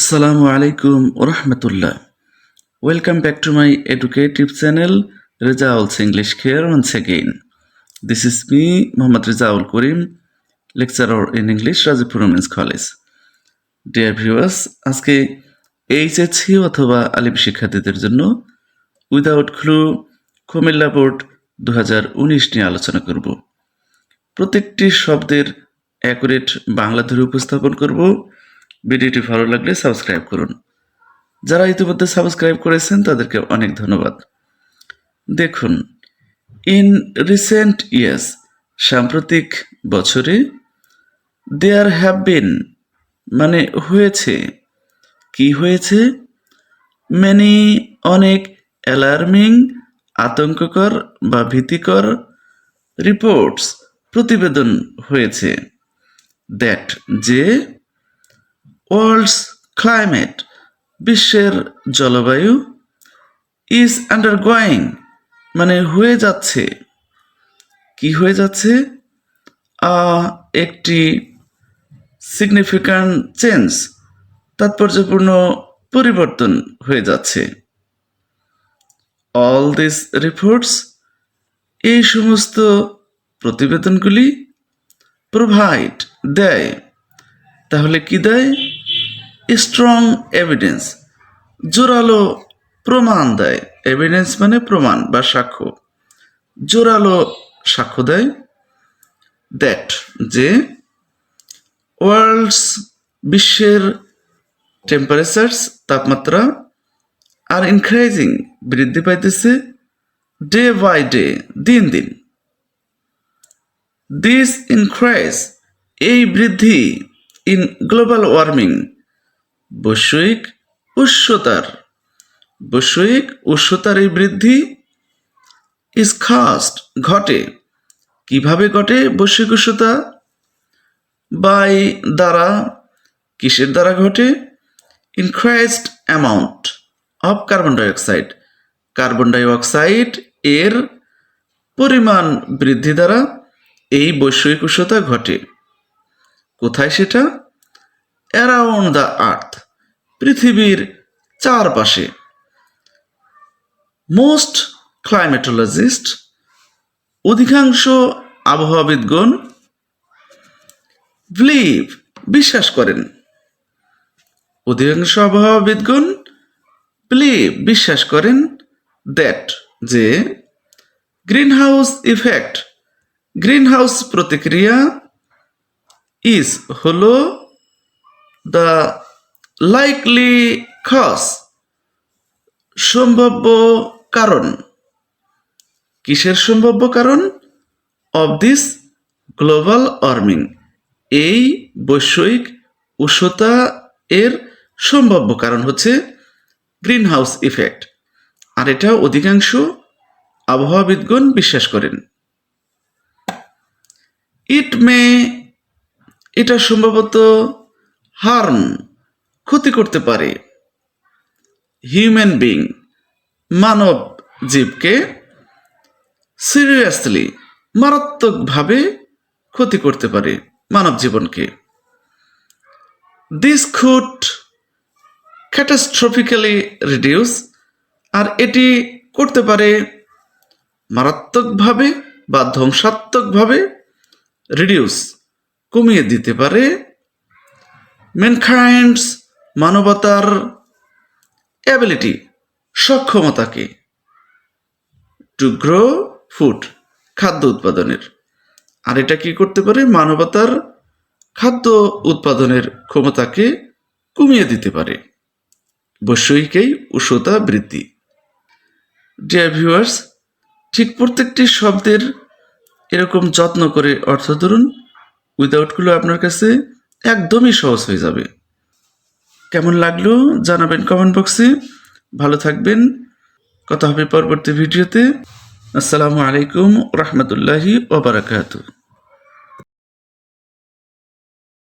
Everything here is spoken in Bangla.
আসসালামু আলাইকুম রহমতুল্লাহ। Welcome back to my educative channel Rezaul's English care once again this is me Mohammad Rezaul Karim lecturer in English Rajibpur women's college dear viewers আজকে এইচএসি অথবা আলিম শিক্ষার্থীদের জন্য উইদাউট ক্লু কুমিল্লা বোর্ড দু হাজার উনিশ নিয়ে আলোচনা করব। প্রত্যেকটি শব্দের অ্যাকুরেট বাংলা ধরে উপস্থাপন করব। ভিডিওটি ভালো লাগলে সাবস্ক্রাইব করুন। যারা ইতিমধ্যে সাবস্ক্রাইব করেছেন, তাদেরকে অনেক ধন্যবাদ। দেখুন ইন রিসেন্ট ইয়ার্স সাম্প্রতিক বছরে দেয়ার হ্যাভ বিন মানে হয়েছে, কি হয়েছে? মেনি অনেক অ্যালার্মিং আতঙ্ককর বা ভীতিকর রিপোর্টস প্রতিবেদন হয়েছে। দ্যাট যে ওয়ার্ল্ডস ক্লাইমেট, বিশ্বের জলবায়ু ইজ আন্ডার গোয়িং মানে হয়ে যাচ্ছে। কি হয়ে যাচ্ছে? একটি সিগনিফিক্যান্ট চেঞ্জ তাৎপর্যপূর্ণ পরিবর্তন হয়ে যাচ্ছে। অল দিস রিপোর্টস এই সমস্ত প্রতিবেদনগুলি প্রোভাইড দেয়। তাহলে কি দেয়? স্ট্রং এভিডেন্স জোরালো প্রমাণ দেয়। এভিডেন্স মানে প্রমাণ বা সাক্ষ্য। জোরালো সাক্ষ্য দেয় দ্যাট যে ওয়ার্ল্ডস বিশ্বের টেম্পারেচার্স তাপমাত্রা আর ইনক্রাইজিং বৃদ্ধি পাইতেছে ডে বাই ডে দিন দিন। দিস ইনক্রাইজ এই বৃদ্ধি ইন গ্লোবাল ওয়ার্মিং বৈশ্বিক উষ্ণতার বৈশ্বিক উষ্ণতার এই বৃদ্ধি ইজ খাস্ট ঘটে। কীভাবে ঘটে বৈশ্বিক উষ্ণতা? বাই দ্বারা। কিসের দ্বারা ঘটে? Increased amount of carbon dioxide carbon dioxide এর পরিমাণ বৃদ্ধি দ্বারা এই বৈশ্বিক উষ্ণতা ঘটে। কোথায় সেটা? অ্যারাউন্ড দ্য আর্থ, পৃথিবীর চারপাশে। মোস্ট ক্লাইমেটোলজিস্ট, অধিকাংশ আবহাওয়াবিদগণ বিলিভ, বিশ্বাস করেন। অধিকাংশ আবহাওয়াবিদগণ বিলিভ, বিশ্বাস করেন দ্যাট যে greenhouse effect greenhouse প্রতিক্রিয়া ইজ হলো দ্য লাইকলি কজ, সম্ভাব্য কারণ। কিসের সম্ভাব্য কারণ? অব দিস গ্লোবাল ওয়ার্মিং এই বৈশ্বিক উষ্ণতা এর সম্ভাব্য কারণ হচ্ছে গ্রিন হাউস ইফেক্ট আর এটা অধিকাংশ আবহাওয়াবিদগণ বিশ্বাস করেন। ইট মে এটা সম্ভবত হার্ম, ক্ষতি করতে পারে। হিউম্যান বিং, মানব জীবকে সিরিয়াসলি, মারাত্মকভাবে ক্ষতি করতে পারে মানব জীবনকে। দিস খুড ক্যাটাস্ট্রফিক্যালি রিডিউস আর এটি করতে পারে মারাত্মকভাবে বা ধ্বংসাত্মকভাবে রিডিউস কমিয়ে দিতে পারে ম্যানকাইন্ডস মানবতার অ্যাবিলিটি সক্ষমতাকে টু গ্রো ফুড খাদ্য উৎপাদনের। আর এটা কি করতে পারে? মানবতার খাদ্য উৎপাদনের ক্ষমতাকে কমিয়ে দিতে পারে। বৈষয়িকেই উষ্ণতা বৃদ্ধি। ডিয়ার ভিউয়ার্স ঠিক প্রত্যেকটি শব্দের এরকম যত্ন করে অর্থ ধরুন। উইদাউটগুলো আপনার কাছে একদমই সহজ হয়ে যাবে। কেমন লাগল জানাবেন কমেন্ট বক্সে ভালো থাকবেন। কথা হবে পরবর্তী ভিডিওতে। আসসালামু আলাইকুম রহমতুল্লাহি ওবরাকাতু